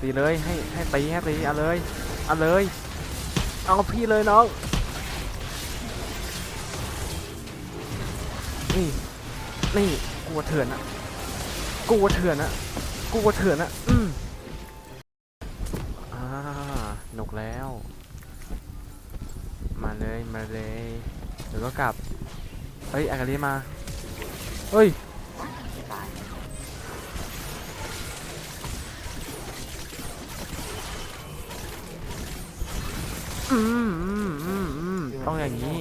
ตีเลยให้ให้ตีให้ตีเอาเลยเอาเลย เอาพี่เลยน้องนี่นี่กูว่าเถื่อนอะกูว่าเถื่อนอะกูว่าเถื่อนอะอืมอ่าหนุกแล้ว มาเลยมาเลยเดี๋ยวก็กลับเฮ้ยอากาลีมาเฮ้ย อืมอืมอืมอืมต้องอย่างนี้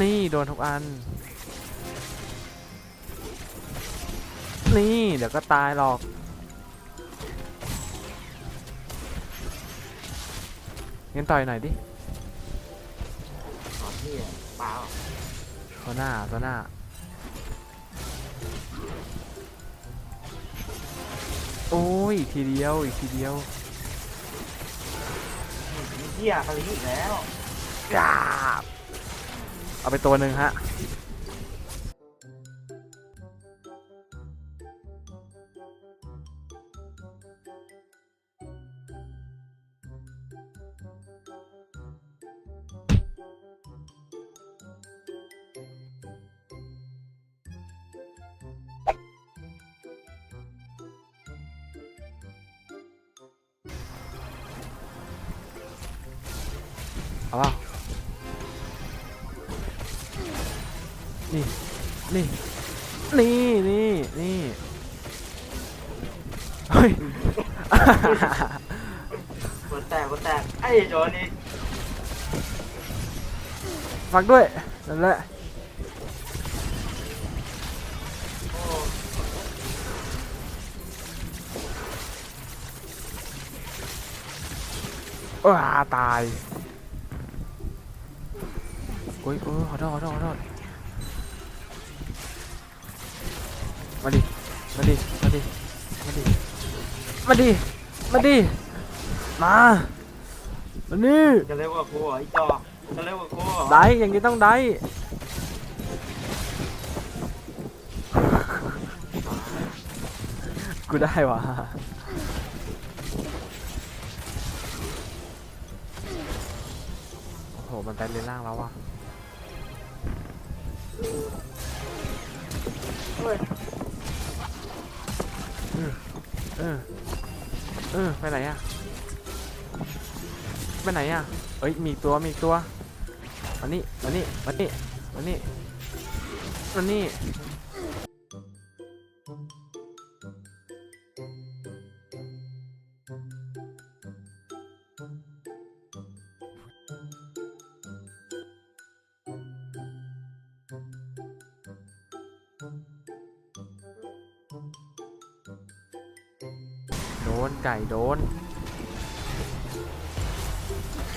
นี่โดนทุกอัน นี่ เดี๋ยวก็ตายหรอกงั้นต่อยหน่อยดิ ขอที่เปล่าตัวหน้าตัวหน้า โอ้ยอีกทีเดียวอีกทีเดียวเหี้ยคาริอีกแล้วกราบเอาไปตัวหนึ่งฮะ เอาเปล่านี่ นี่ นี่ นี่ นี่ เฮ้ย หัวแตกหัวแตกไอ้โจนี่ฟักด้วย นั่นแหละ โอ้ว้าตาย โอ้ยโอ้ยขอโทษขอโทษขอโทษมาดิ มาดิ มาดิ มาดิ มาดิ มาดิ มามานี่จะเร็วกว่ากูเหรอไอ้จอกจะเร็วกว่ากูเหรอได้อย่างนี้ต้องได้กูได้วะโอ้โห มันไปเลนล่างแล้ววะ เฮ้ยเออเออไปไหนอะไปไหนอะเอ้ยมีตัวมีตัวมานี่มานี่มานี่มานี่มานี่ นไก่โดน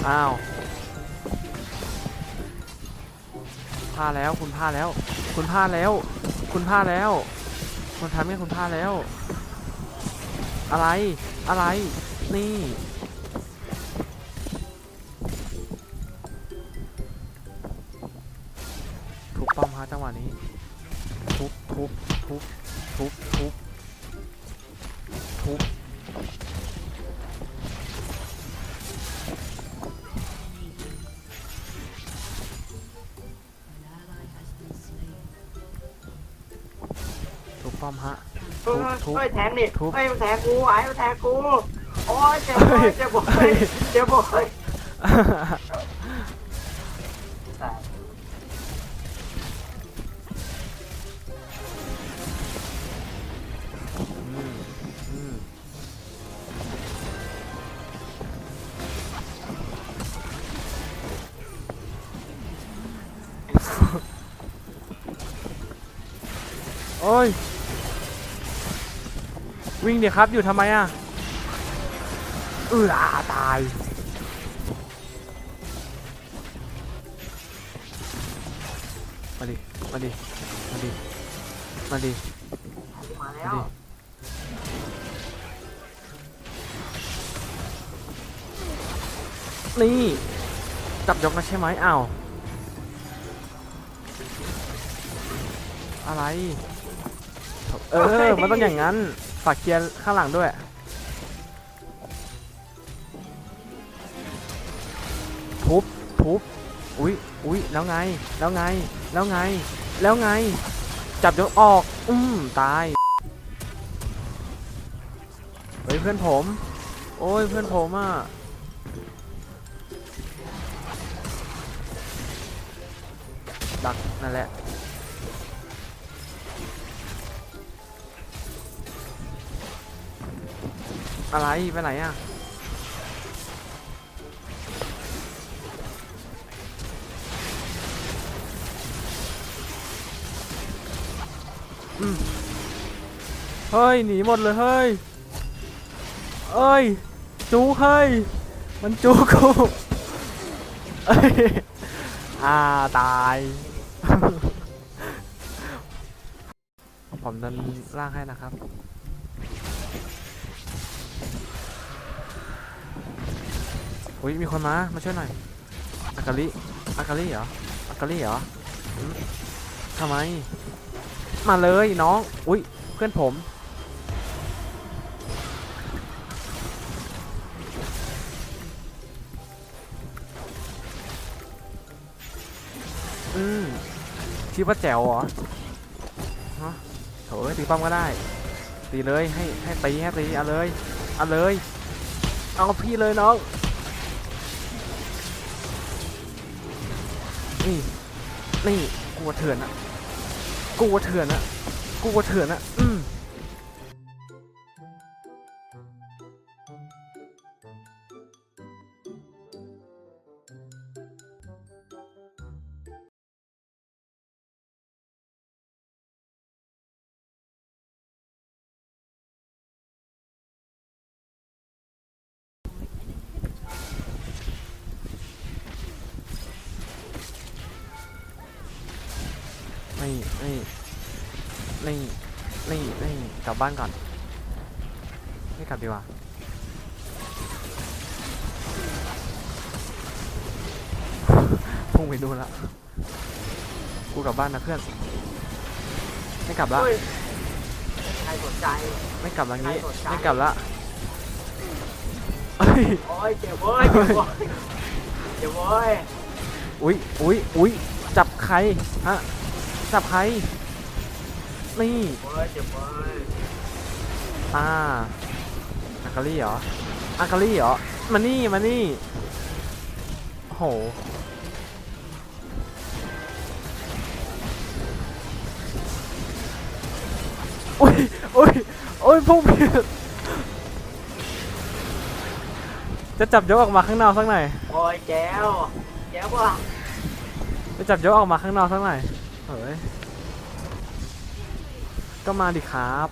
อ้าว พลาดแล้วคุณพลาดแล้ว คุณพลาดแล้ว คุณพลาดแล้ว คุณทำให้คุณพลาดแล้ว อะไรอะไรนี่ทุบป้อมฮะจังหวะนี้ทุบทุบทุบทุบทุบทุบ อมฮะเฮ้ยทุบเฮ้ยแทงดิทุบ เฮ้ยมันแทงกูไอ้มันแทงกู โอ้ยเจ็บโอ้ยเจ็บโอ้ยเจ็บโอ้ยตายอืมอืมโอ้ย วิ่งเดี๋ยวครับ อยู่ทำไมอะเอออาตาย มาดิ มาดิ มาดิ มาดิ มาแล้วนี่ จับยกนะใช่ไหมอ้าวอะไร เออ มันต้องอย่างนั้น ฝากเคลียร์ข้างหลังด้วย ทุบ ทุบ อุ๊ยอุ๊ยแล้วไง แล้วไง แล้วไง แล้วไง จับยกออก อืมตาย เฮ้ยเพื่อนผม โอ้ยเพื่อนผมอะดักนั่นแหละ อะไรไปไหนอะเฮ้ย หนีหมดเลยเฮ้ย เอ้ย จูเฮ้ย มันจูกูเอ้ยอ่า ตาย ผมดินล่างให้นะครับ อุ้ยมีคนมา มาช่วยหน่อยอากาลิอากาลิเหรออากาลิเหรอทำไม มาเลยน้อง อุ้ยเพื่อนผม อืมคิดว่าแจ๋วเหรอฮะโถเอ้ยตีป้อมก็ได้ ตีเลยให้ให้ตีให้ตีเอาเลยเอาเลย เอาพี่เลยน้อง นี่นี่กลัวเถื่อนอะกลัวเถื่อนอะกลัวเถื่อนอะอื นี่นี่นี่นี่นี่กลับบ้านก่อน ไม่กลับดีกว่าพุ่งไปดูนละกูกลับบ้านนะเพื่อน ไม่กลับละเฮ้ยใครสนใจ ไม่กลับละงี้ใครสนใจไม่กลับละเอ้ยโอ้ยเจ็บเว้ยเจ็บเว้ยเจ็บเว้ยอุ้ยอุ้ยอุ้ยจับใครฮะ จับใคร นี่เว้ยเจ็บเว้ยอ่าอากาลี่เหรออากาลี่เหรอ มานี่ มานี่โหโอ้ยโอ้ยโอ้ยพุ่งผิดจะจับยกออกมาข้างนอกสักหน่อยโอ้ยแจ๋วแจ๋วว่ะจะจับยกออกมาข้างนอกสักหน่อย เฮ้ยก็มาดิครับ